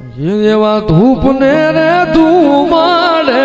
એવા ધૂપ ને રે ધૂમાડે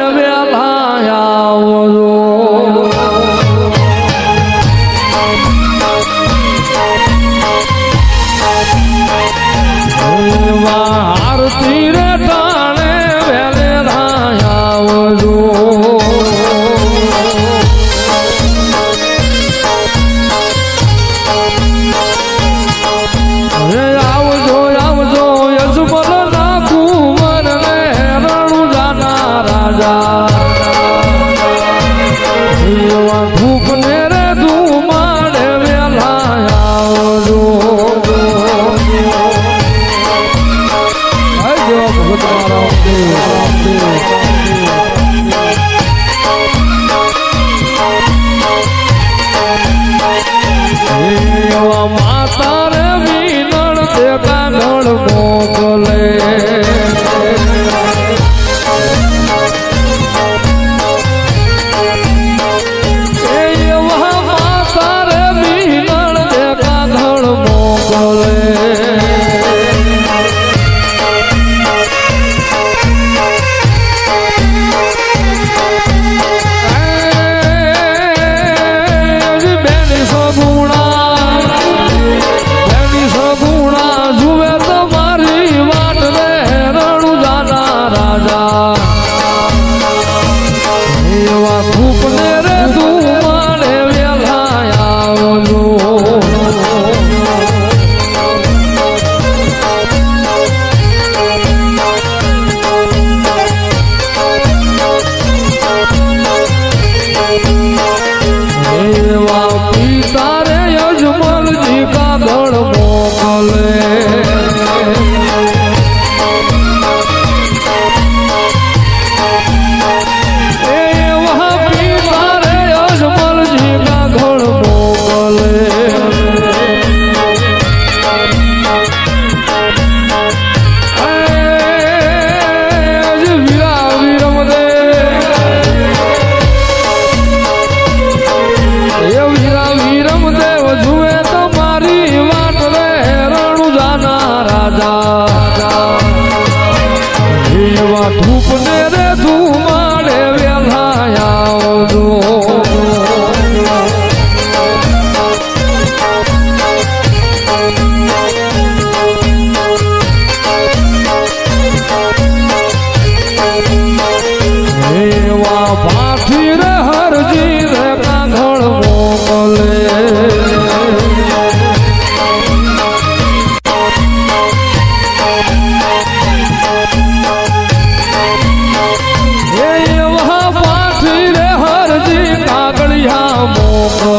ધૂપ ને રે ધૂમાડે વેલા આવજો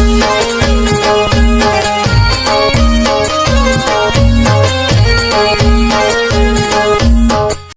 Bye.